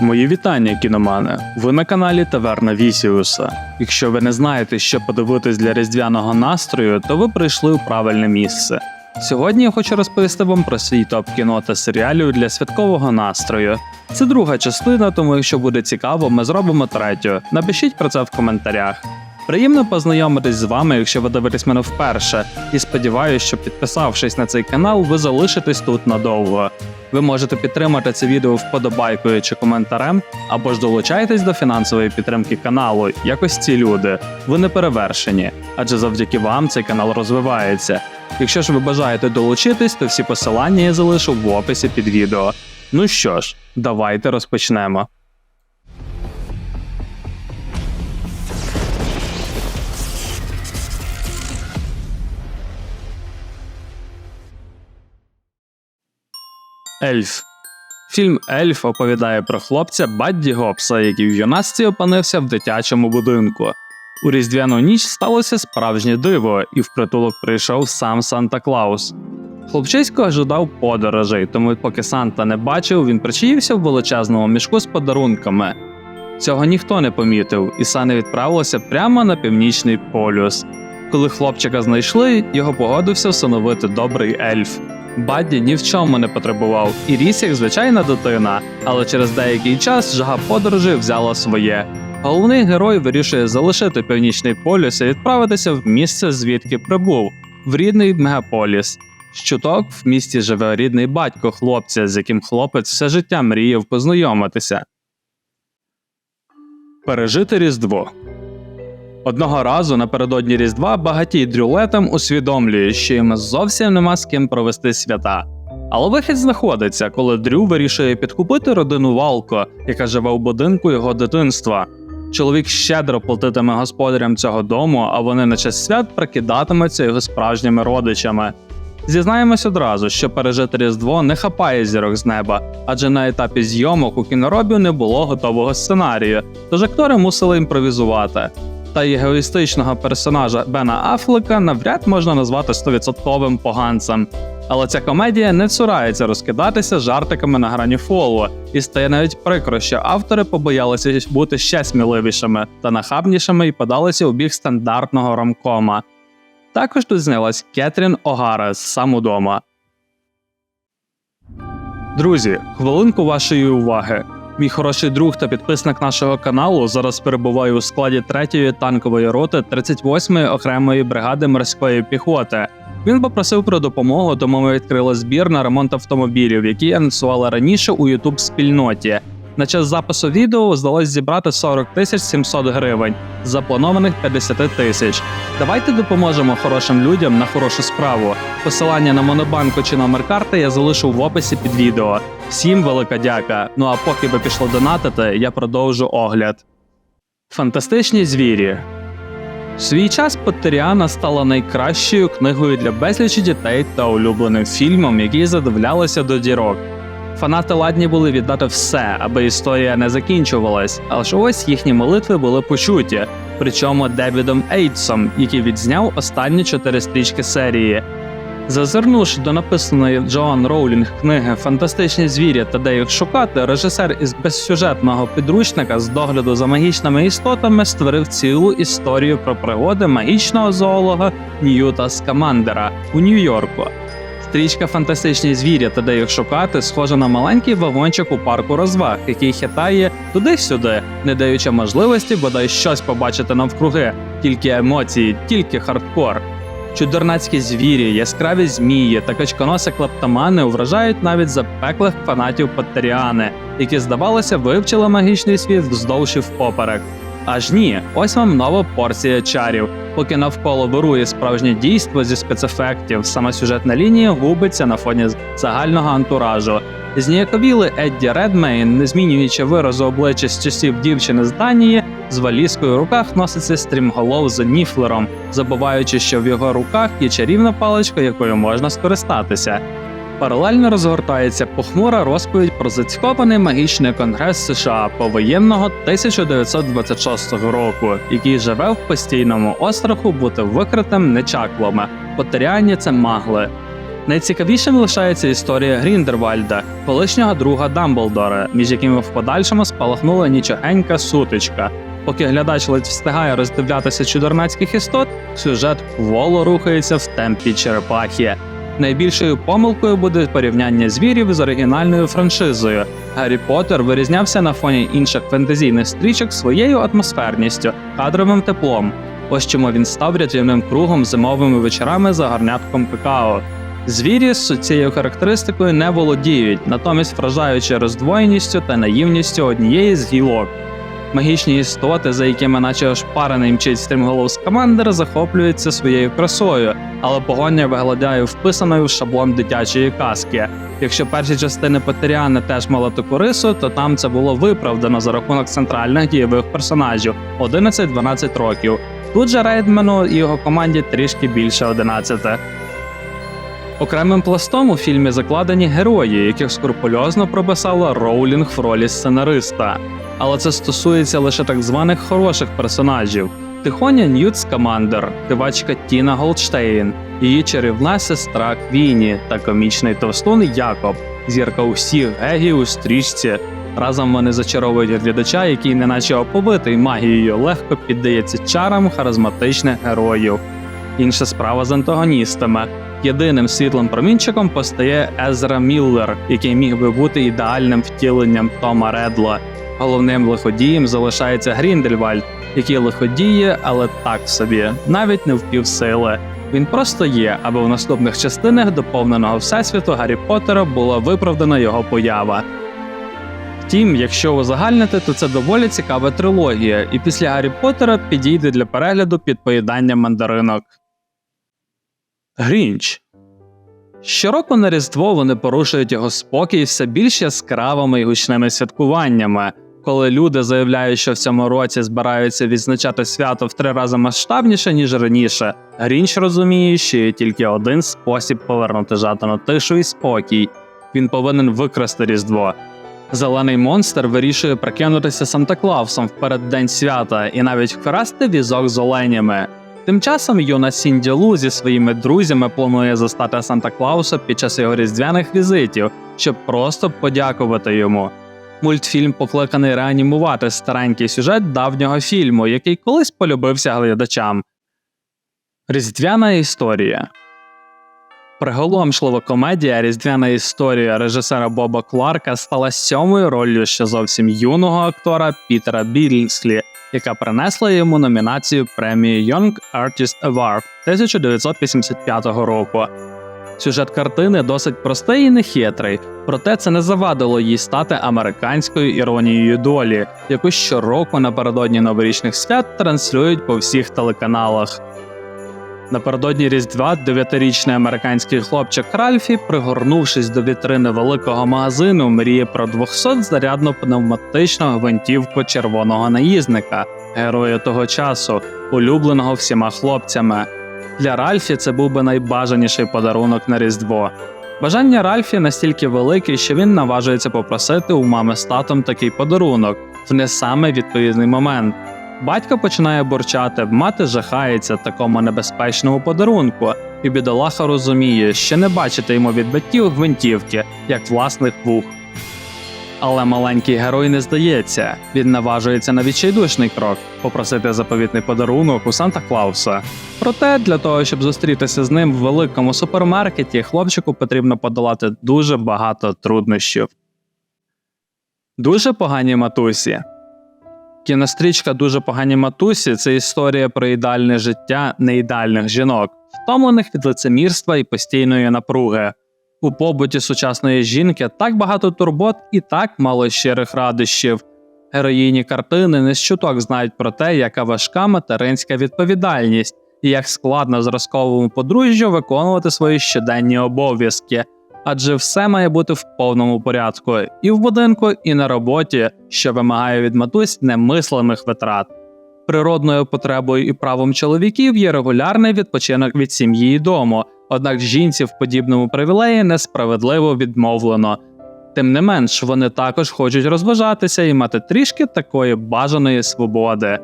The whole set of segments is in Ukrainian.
Мої вітання, кіномани! Ви на каналі Таверна Вісіуса. Якщо ви не знаєте, що подивитись для різдвяного настрою, то ви прийшли у правильне місце. Сьогодні я хочу розповісти вам про свій топ кіно та серіалів для святкового настрою. Це друга частина, тому якщо буде цікаво, ми зробимо третю. Напишіть про це в коментарях. Приємно познайомитись з вами, якщо ви дивитесь мене вперше, і сподіваюся, що підписавшись на цей канал, ви залишитесь тут надовго. Ви можете підтримати це відео вподобайкою чи коментарем, або ж долучайтесь до фінансової підтримки каналу, як ось ці люди. Ви не перевершені, адже завдяки вам цей канал розвивається. Якщо ж ви бажаєте долучитись, то всі посилання я залишу в описі під відео. Ну що ж, давайте розпочнемо. Ельф. Фільм Ельф оповідає про хлопця Бадді Гопса, який в юнацтві опинився в дитячому будинку. У різдвяну ніч сталося справжнє диво, і в притулок прийшов сам Санта Клаус. Хлопчисько ожидав подорожей, тому поки Санта не бачив, він причаївся в величезному мішку з подарунками. Цього ніхто не помітив, і сани відправилося прямо на північний полюс. Коли хлопчика знайшли, його погодився всиновити добрий ельф. Бадді ні в чому не потребував і ріс як звичайна дитина, але через деякий час жага подорожі взяла своє. Головний герой вирішує залишити північний полюс і відправитися в місце, звідки прибув, в рідний мегаполіс. Щуток в місті живе рідний батько хлопця, з яким хлопець все життя мріяв познайомитися. Пережити Різдво Одного разу напередодні Різдва багатій дрюлетам усвідомлює, що їм зовсім нема з ким провести свята. Але вихід знаходиться, коли Дрю вирішує підкупити родину Валко, яка живе у будинку його дитинства. Чоловік щедро платитиме господарям цього дому, а вони на час свят прикидатимуться його справжніми родичами. Зізнаємось одразу, що пережити Різдво не хапає зірок з неба, адже на етапі зйомок у кіноробі не було готового сценарію, тож актори мусили імпровізувати. Та й егоїстичного персонажа Бена Афлека навряд можна назвати стовідсотковим поганцем. Але ця комедія не цурається розкидатися жартиками на грані фолу, і стає навіть прикро, що автори побоялися бути ще сміливішими та нахабнішими і подалися у бік стандартного ромкома. Також тут знялась Кетрін Огара з сам удома. Друзі, хвилинку вашої уваги. Мій хороший друг та підписник нашого каналу зараз перебуває у складі 3-ї танкової роти 38-ї окремої бригади морської піхоти. Він попросив про допомогу, тому ми відкрили збір на ремонт автомобілів, які анонсували раніше у youtube спільноті. На час запису відео вдалося зібрати 40 тисяч 700 гривень запланованих 50 тисяч. Давайте допоможемо хорошим людям на хорошу справу. Посилання на монобанку чи номер карти я залишу в описі під відео. Всім велика дяка. Ну а поки ви пішли донатити, я продовжу огляд. Фантастичні звірі. В свій час Поттеріана стала найкращою книгою для безлічі дітей та улюбленим фільмом, який задивлялися до дірок. Фанати ладні були віддати все, аби історія не закінчувалась, але ж ось їхні молитви були почуті, причому Девідом Ейтсом, який відзняв останні чотири стрічки серії. Зазирнувши до написаної Джоан Роулінг книги Фантастичні звірі та де їх шукати, режисер із безсюжетного підручника з догляду за магічними істотами створив цілу історію про пригоди магічного зоолога Ньюта Скамандера у Нью-Йорку. Стрічка Фантастичні звірі та де їх шукати схожа на маленький вагончик у парку розваг, який хитає туди-сюди, не даючи можливості бодай щось побачити навкруги, тільки емоції, тільки хардкор. Чудернацькі звірі, яскраві змії та качконоси клептомани вражають навіть запеклих фанатів Поттеріани, які, здавалося, вивчили магічний світ вздовж і впоперек. Аж ні, ось вам нова порція чарів. Поки навколо вирує справжнє дійство зі спецефектів, сама сюжетна лінія губиться на фоні загального антуражу. Зніяковіли Едді Редмейн, не змінюючи виразу обличчя з часів дівчини з Данії, з валізкою в руках носиться стрімголов за Ніфлером, забуваючи, що в його руках є чарівна паличка, якою можна скористатися. Паралельно розгортається похмура розповідь про зацькований магічний конгрес США повоєнного 1926 року, який живе в постійному остраху бути викритим нечаклами. Потеряння це магли. Найцікавішим лишається історія Гріндервальда, колишнього друга Дамблдора, між якими в подальшому спалахнула нічогенька сутичка. Поки глядач ледь встигає роздивлятися чудернацьких істот, сюжет воло рухається в темпі черепахи. Найбільшою помилкою буде порівняння звірів з оригінальною франшизою. Гаррі Поттер вирізнявся на фоні інших фентезійних стрічок своєю атмосферністю, кадровим теплом. Ось чому він став рятівним кругом зимовими вечорами за гарнятком какао. Звірі з цією характеристикою не володіють, натомість вражаючи роздвоєністю та наївністю однієї з гілок. Магічні істоти, за якими наче ошпарений мчить стрімголов Скамандер, захоплюються своєю красою, але погоня виглядає вписаною в шаблон дитячої казки. Якщо перші частини Петеріани теж мали таку рису, то там це було виправдано за рахунок центральних дієвих персонажів 11-12 років. Тут же Рейдмену і його команді трішки більше 11. Окремим пластом у фільмі закладені герої, яких скрупульозно прописала Роулінг в ролі сценариста. Але це стосується лише так званих хороших персонажів. Тихоня Ньют Скамандер, дивачка Тіна Голдштейн, її чарівна сестра Квіні та комічний товстун Якоб, зірка усіх гегів у стрічці. Разом вони зачаровують глядача, який, неначе оповитий магією, легко піддається чарам харизматичних героїв. Інша справа з антагоністами. Єдиним світлим промінчиком постає Езра Міллер, який міг би бути ідеальним втіленням Тома Редла. Головним лиходієм залишається Гріндельвальд, який лиходіє, але так собі, навіть не в півсили. Він просто є, аби в наступних частинах доповненого всесвіту Гаррі Поттера була виправдана його поява. Втім, якщо узагальнити, то це доволі цікава трилогія, і після Гаррі Поттера підійде для перегляду під поїданням мандаринок. Грінч Щороку на Різдво вони порушують його спокій все більш яскравими і гучними святкуваннями. Коли люди заявляють, що в цьому році збираються відзначати свято в три рази масштабніше, ніж раніше, Грінч розуміє, що є тільки один спосіб повернути жадану тишу і спокій. Він повинен викрасти Різдво. Зелений монстр вирішує прикинутися Санта Клаусом в переддень свята і навіть вкрасти візок з оленями. Тим часом юна Сінді Лу зі своїми друзями планує застати Санта Клауса під час його різдвяних візитів, щоб просто подякувати йому. Мультфільм покликаний реанімувати старенький сюжет давнього фільму, який колись полюбився глядачам. Різдвяна історія Приголомшлива комедія Різдвяна історія режисера Боба Кларка стала сьомою роллю ще зовсім юного актора Пітера Білінслі, яка принесла йому номінацію премії Young Artist Award 1985 року. Сюжет картини досить простий і нехитрий, проте це не завадило їй стати американською іронією долі, яку щороку напередодні новорічних свят транслюють по всіх телеканалах. Напередодні Різдва дев'ятирічний американський хлопчик Ральфі, пригорнувшись до вітрини великого магазину, мріє про 200-зарядну пневматичну гвинтівку червоного наїзника, героя того часу, улюбленого всіма хлопцями. Для Ральфі це був би найбажаніший подарунок на Різдво. Бажання Ральфі настільки велике, що він наважується попросити у мами з татом такий подарунок в не саме відповідний момент. Батько починає бурчати, мати жахається такому небезпечному подарунку, і бідолаха розуміє, що не бачити йому від батьків гвинтівки, як власних вух. Але маленький герой не здається, він наважується на відчайдушний крок попросити заповітний подарунок у Санта Клауса. Проте для того, щоб зустрітися з ним в великому супермаркеті, хлопчику потрібно подолати дуже багато труднощів. Дуже погані матусі. Кінострічка дуже погані матусі це історія про ідеальне життя неідеальних жінок, втомлених від лицемірства і постійної напруги. У побуті сучасної жінки так багато турбот і так мало щирих радощів. Героїні картини не з знають про те, яка важка материнська відповідальність і як складно зразковому подружжю виконувати свої щоденні обов'язки, адже все має бути в повному порядку і в будинку, і на роботі, що вимагає від матусь немислимих витрат. Природною потребою і правом чоловіків є регулярний відпочинок від сім'ї і дому, однак жінці в подібному привілеї несправедливо відмовлено. Тим не менш, вони також хочуть розважатися і мати трішки такої бажаної свободи.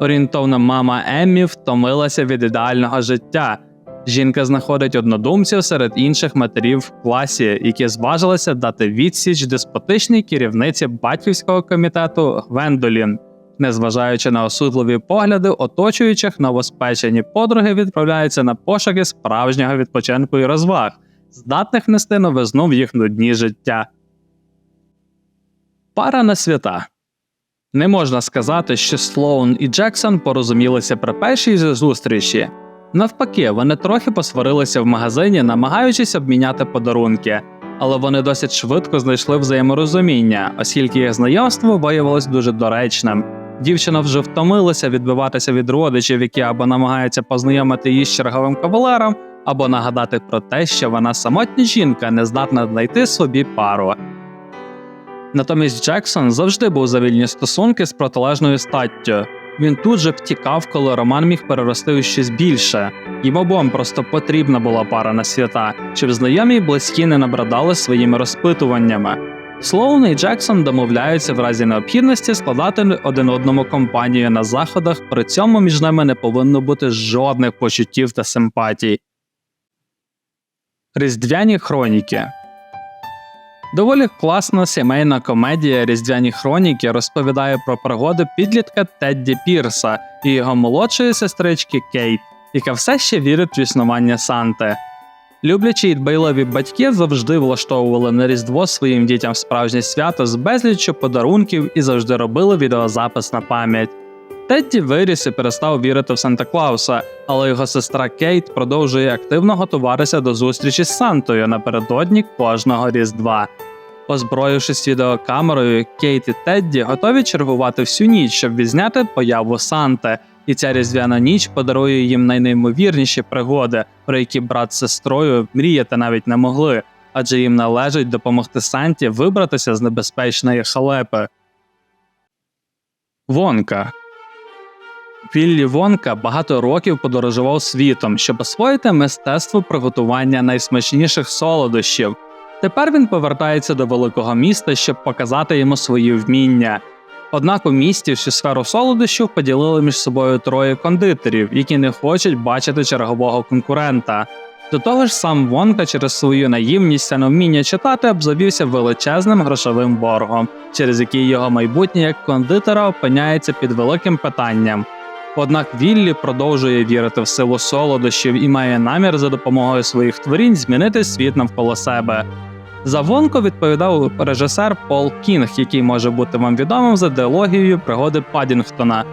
Орієнтовна мама Еммі втомилася від ідеального життя. Жінка знаходить однодумців серед інших матерів в класі, які зважилися дати відсіч деспотичній керівниці батьківського комітету Гвендолін. Незважаючи на осудливі погляди оточуючих, новоспечені подруги відправляються на пошуки справжнього відпочинку і розваг, здатних нести новизну в їх нудні життя. Пара на свята. Не можна сказати, що Слоун і Джексон порозумілися при першій зустрічі. Навпаки, вони трохи посварилися в магазині, намагаючись обміняти подарунки, але вони досить швидко знайшли взаєморозуміння, оскільки їх знайомство виявилось дуже доречним. Дівчина вже втомилася відбиватися від родичів, які або намагаються познайомити її з черговим кавалером, або нагадати про те, що вона самотня жінка, не здатна знайти собі пару. Натомість Джексон завжди був за вільні стосунки з протилежною статтю. Він тут же втікав, коли роман міг перерости у щось більше. Їм обом просто потрібна була пара на свята, щоб знайомі й близькі не набридали своїми розпитуваннями. Слоун і Джексон домовляються в разі необхідності складати один одному компанію на заходах, при цьому між ними не повинно бути жодних почуттів та симпатій. Різдвяні хроніки Доволі класна сімейна комедія Різдвяні хроніки розповідає про пригоди підлітка Тедді Пірса і його молодшої сестрички Кейт, яка все ще вірить в існування Санти. Люблячі й дбайливі батьки завжди влаштовували на Різдво своїм дітям справжнє свято з безліччю подарунків і завжди робили відеозапис на пам'ять. Тедді виріс і перестав вірити в Санта Клауса, але його сестра Кейт продовжує активно готуватися до зустрічі з Сантою напередодні кожного Різдва. Озброївшись відеокамерою, Кейт і Тедді готові чергувати всю ніч, щоб відзняти появу Санти, і ця різдвяна ніч подарує їм найнеймовірніші пригоди, про які брат з сестрою мріяти навіть не могли, адже їм належить допомогти Санті вибратися з небезпечної халепи. Вонка Віллі Вонка багато років подорожував світом, щоб освоїти мистецтво приготування найсмачніших солодощів. Тепер він повертається до великого міста, щоб показати йому свої вміння. Однак у місті всю сферу солодощів поділили між собою троє кондитерів, які не хочуть бачити чергового конкурента. До того ж, сам Вонка через свою наївність та невміння читати обзавівся величезним грошовим боргом, через який його майбутнє як кондитера опиняється під великим питанням. Однак Віллі продовжує вірити в силу солодощів і має намір за допомогою своїх творінь змінити світ навколо себе. За Вонко відповідав режисер Пол Кінг, який може бути вам відомим за діалогією пригоди Падінгтона.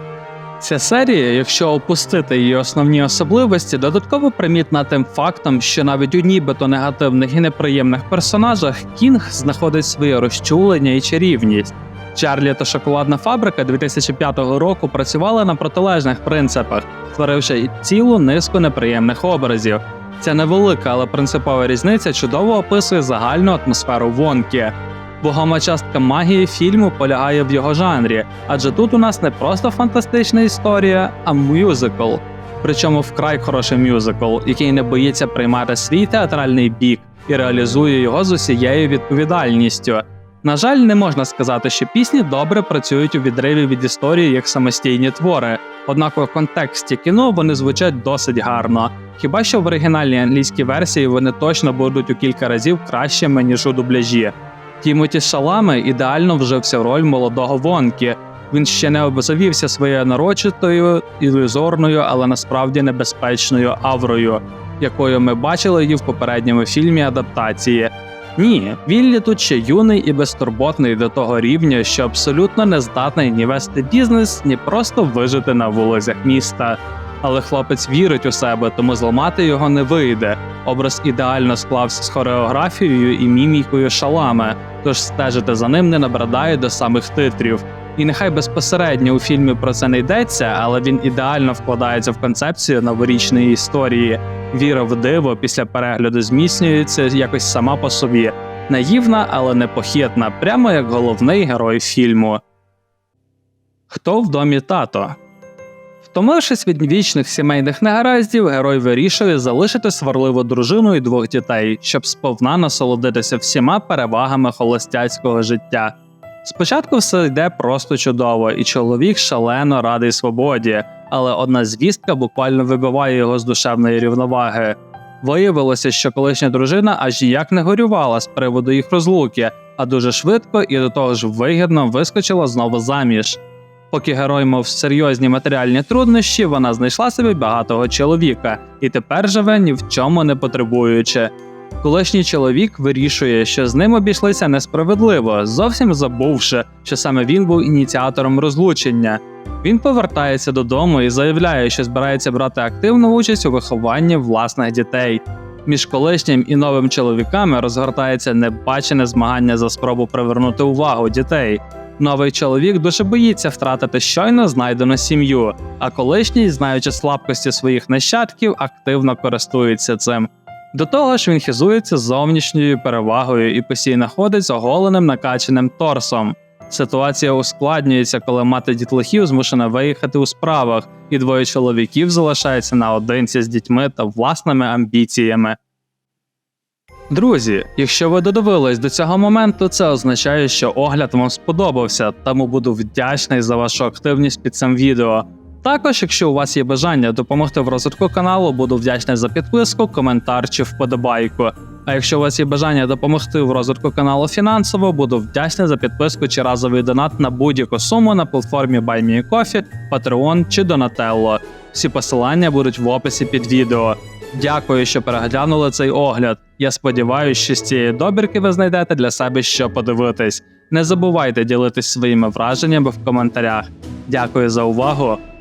Ця серія, якщо опустити її основні особливості, додатково примітна тим фактом, що навіть у нібито негативних і неприємних персонажах Кінг знаходить своє розчулення і чарівність. Чарлі та шоколадна фабрика 2005 року працювали на протилежних принципах, створивши цілу низку неприємних образів. Ця невелика, але принципова різниця чудово описує загальну атмосферу Вонки. Вагома частка магії фільму полягає в його жанрі, адже тут у нас не просто фантастична історія, а мюзикл. Причому вкрай хороший мюзикл, який не боїться приймати свій театральний бік і реалізує його з усією відповідальністю. На жаль, не можна сказати, що пісні добре працюють у відриві від історії як самостійні твори, однак у контексті кіно вони звучать досить гарно. Хіба що в оригінальній англійській версії вони точно будуть у кілька разів кращими ніж у дубляжі. Тімоті Шалами ідеально вжився в роль молодого Вонки. Він ще не обзавівся своєю нарочитою, ілюзорною, але насправді небезпечною аврою, якою ми бачили її в попередньому фільмі адаптації. Ні, Віллі тут ще юний і безтурботний до того рівня, що абсолютно не здатний ні вести бізнес, ні просто вижити на вулицях міста. Але хлопець вірить у себе, тому зламати його не вийде. Образ ідеально склався з хореографією і мімікою шалами, тож стежити за ним не набридає до самих титрів. І нехай безпосередньо у фільмі про це не йдеться, але він ідеально вкладається в концепцію новорічної історії. Віра в диво після перегляду зміцнюється якось сама по собі. Наївна, але непохитна, прямо як головний герой фільму. Хто в домі тато? Втомившись від вічних сімейних негараздів, герой вирішує залишити сварливу дружину і двох дітей, щоб сповна насолодитися всіма перевагами холостяцького життя. Спочатку все йде просто чудово, і чоловік шалено радий свободі, але одна звістка буквально вибиває його з душевної рівноваги. Виявилося, що колишня дружина аж ніяк не горювала з приводу їх розлуки, а дуже швидко і до того ж вигідно вискочила знову заміж. Поки герой мав серйозні матеріальні труднощі, вона знайшла собі багатого чоловіка і тепер живе ні в чому не потребуючи. Колишній чоловік вирішує, що з ним обійшлися несправедливо, зовсім забувши, що саме він був ініціатором розлучення. Він повертається додому і заявляє, що збирається брати активну участь у вихованні власних дітей. Між колишнім і новим чоловіками розгортається небачене змагання за спробу привернути увагу дітей. Новий чоловік дуже боїться втратити щойно знайдену сім'ю, а колишній, знаючи слабкості своїх нащадків, активно користується цим. До того ж, він хизується зовнішньою перевагою і постійно ходить з оголеним накачаним торсом. Ситуація ускладнюється, коли мати дітлахів змушена виїхати у справах, і двоє чоловіків залишаються наодинці з дітьми та власними амбіціями. Друзі, якщо ви додивились до цього моменту, це означає, що огляд вам сподобався, тому буду вдячний за вашу активність під цим відео. Також, якщо у вас є бажання допомогти в розвитку каналу, буду вдячний за підписку, коментар чи вподобайку. А якщо у вас є бажання допомогти в розвитку каналу фінансово, буду вдячний за підписку чи разовий донат на будь-яку суму на платформі BuyMeCoffee, Patreon чи Donatello. Всі посилання будуть в описі під відео. Дякую, що переглянули цей огляд. Я сподіваюся, що з цієї добірки ви знайдете для себе що подивитись. Не забувайте ділитись своїми враженнями в коментарях. Дякую за увагу.